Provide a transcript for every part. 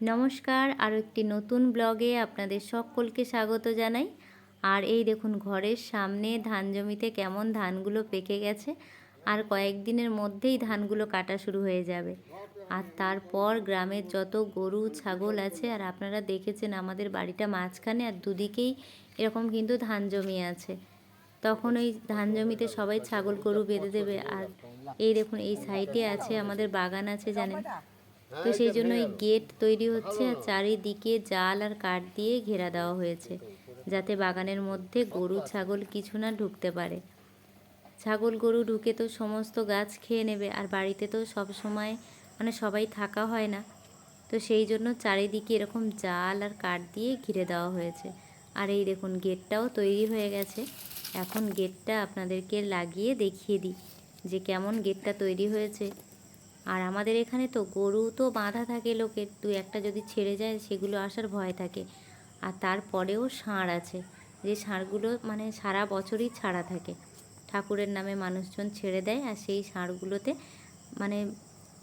নমস্কার, আরও একটি নতুন ব্লগে আপনাদের সকলকে স্বাগত জানাই। আর এই দেখুন ঘরের সামনে ধান জমিতে কেমন ধানগুলো পেকে গেছে, আর কয়েকদিনের মধ্যেই ধানগুলো কাটা শুরু হয়ে যাবে। আর তারপর গ্রামের যত গরু, ছাগল আছে, আর আপনারা দেখেছেন আমাদের বাড়িটা মাঝখানে, আর দুদিকেই এরকম কিন্তু ধান জমি আছে। তখন ওই ধান জমিতে সবাই ছাগল গরু বেঁধে দেবে। আর এই দেখুন, এই সাইডে আছে, আমাদের বাগান আছে, জানেন? তো সেই জন্য এই গেট তৈরি হচ্ছে আর চারিদিকে জাল আর কাঠ দিয়ে ঘেরা দেওয়া হয়েছে যাতে বাগানের মধ্যে গরু ছাগল কিছু না ঢুকতে পারে। ছাগল গরু ঢুকে তো সমস্ত গাছ খেয়ে নেবে আর বাড়িতে তো সব সময় মানে সবাই থাকা হয় না। তো সেই জন্য চারিদিকে এরকম জাল আর কাঠ দিয়ে ঘিরে দেওয়া হয়েছে। আর এই দেখুন গেটটাও তৈরি হয়ে গেছে। এখন গেটটা আপনাদেরকে লাগিয়ে দেখিয়ে দিই যে কেমন গেটটা তৈরি হয়েছে। আর আমাদের এখানে তো গরু তো বাঁধা থাকে লোকের দু একটা যদি ছেড়ে যায় সেগুলো আসার ভয় থাকে। আর তারপরেও ষাঁড় আছে, যে ষাঁড়গুলো মানে সারা বছরই ছাড়া থাকে। ঠাকুরের নামে মানুষজন ছেড়ে দেয় আর সেই ষাঁড়গুলোতে মানে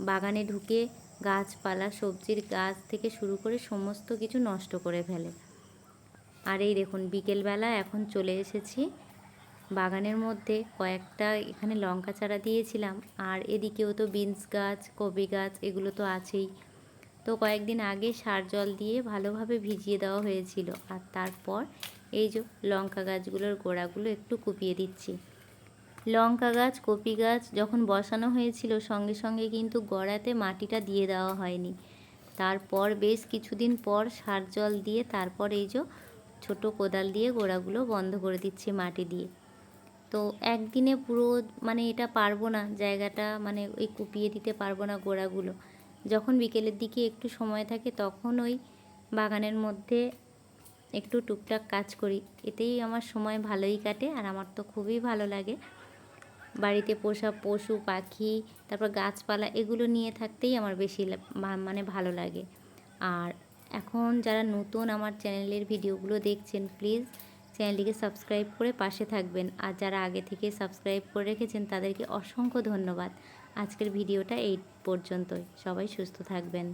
বাগানে ঢুকে গাছপালা, সবজির গাছ থেকে শুরু করে সমস্ত কিছু নষ্ট করে ফেলে। আর এই দেখুন, বিকেলবেলা এখন চলে এসেছি বাগানের মধ্যে কয়েকটা এখানে লঙ্কা চারা দিয়েছিলাম। আর এদিকেও তো বিনস গাছ, কপি গাছ এগুলো তো আছেই। তো কয়েকদিন আগে সার জল দিয়ে ভালোভাবে ভিজিয়ে দেওয়া হয়েছিল। আর তারপর এই যে লঙ্কা গাছগুলোর গোড়াগুলো একটু কুপিয়ে দিচ্ছি। লঙ্কা গাছ, কপি গাছ যখন বসানো হয়েছিল, সঙ্গে সঙ্গে কিন্তু গড়াতে মাটিটা দিয়ে দেওয়া হয়নি। তারপর বেশ কিছুদিন পর সার জল দিয়ে তারপর এই যে ছোটো কোদাল দিয়ে গোড়াগুলো বন্ধ করে দিচ্ছি মাটি দিয়ে। তো একদিনে পুরো মানে এটা পারব না জায়গাটা মানে ওই কুপিয়ে দিতে পারব না গোড়াগুলো। যখন বিকেলের দিকে একটু সময় থাকে তখন ওই বাগানের মধ্যে একটু টুকটাক কাজ করি। এতেই আমার সময় ভালোই কাটে আর আমার তো খুবই ভালো লাগে। বাড়িতে পোষা পশু, পাখি, তারপর গাছপালা এগুলো নিয়ে থাকতেই আমার বেশি মানে ভালো লাগে। আর এখন যারা নতুন আমার চ্যানেলের ভিডিওগুলো দেখছেন, প্লিজ চ্যানেলটিকে সাবস্ক্রাইব করে পাশে থাকবেন। আর যারা আগে থেকে সাবস্ক্রাইব করে রেখেছেন, তাদেরকে অসংখ্য ধন্যবাদ। আজকের ভিডিওটা এই পর্যন্তই। সবাই সুস্থ থাকবেন।